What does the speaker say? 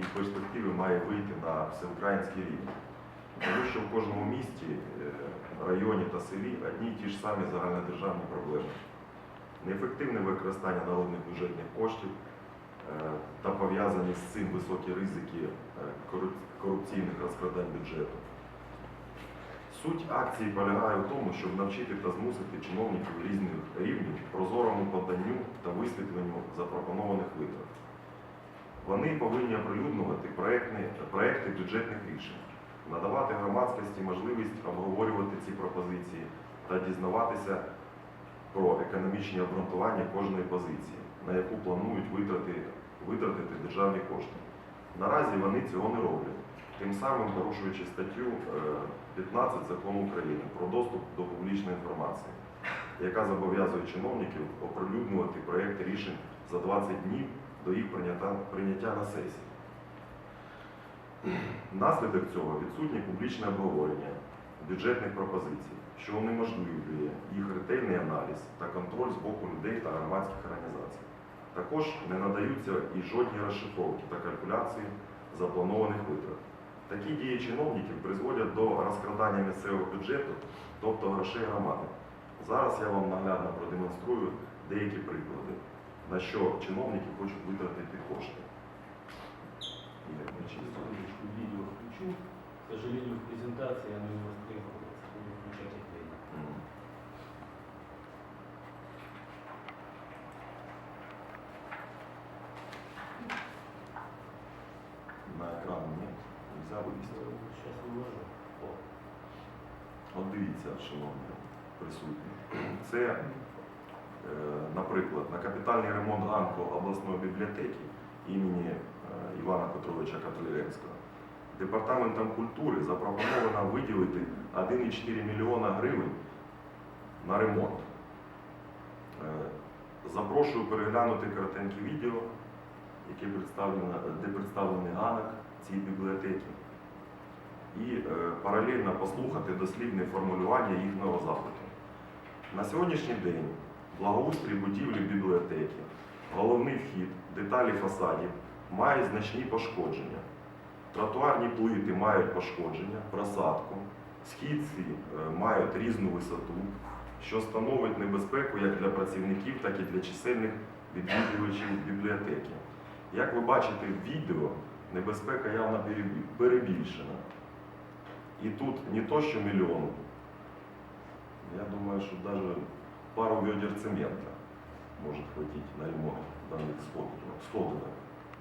і в перспективі має вийти на всеукраїнський рівень. Тому що в кожному місті, е, районі та селі одні й ті ж самі загальнодержавні проблеми. Неефективне використання народних бюджетних коштів е, та пов'язані з цим високі ризики е, корупційних розкрадань бюджету. Суть акції полягає в тому, щоб навчити та змусити чиновників різних рівнів прозорому поданню та висвітленню запропонованих витрат. Вони повинні оприлюднювати проекти, проекти бюджетних рішень, надавати громадськості можливість обговорювати ці пропозиції та дізнаватися про економічні обґрунтування кожної позиції, на яку планують витрати, витратити державні кошти. Наразі вони цього не роблять, тим самим порушуючи статтю е, 15 закону України про доступ до публічної інформації, яка зобов'язує чиновників оприлюднювати проєкти рішень за 20 днів до їх прийняття, прийняття на сесії. Наслідок цього відсутнє публічне обговорення бюджетних пропозицій, що унеможливлює їх ретельний аналіз та контроль з боку людей та громадських організацій. Також не надаються і жодні розшифровки та калькуляції запланованих витрат. Такі дії чиновників призводять до розкрадання місцевого бюджету, тобто грошей громади. Зараз я вам наглядно продемонструю деякі приклади, на що чиновники хочуть витратити кошти. Секундочку, видео включу. К сожалению, в презентации оно не востребовалось. Буду включать отдельно. На екран нет, нельзя вивести. Сейчас выложу. О, От дивіться, шановні присутні. Це, наприклад, на капітальний ремонт ганку обласної бібліотеки імені е, Івана Петровича Котляревського Департаментом культури запропоновано виділити 1,4 мільйона гривень на ремонт. Е, Запрошую переглянути коротеньке відео, яке представлено, де представлений ганок цієї бібліотеки і е, паралельно послухати дослівне формулювання їхнього запиту. На сьогоднішній день благоустрій будівлі бібліотеки, головний вхід, деталі фасадів мають значні пошкодження. Тротуарні плити мають пошкодження, просадку, східці е, мають різну висоту, що становить небезпеку як для працівників, так і для чисельних відвідувачів бібліотеки. Як ви бачите в відео, небезпека явно перебільшена. И тут не то, что миллион. Я думаю, что даже пару ведер цемента может хватить на ремонт данных сходов.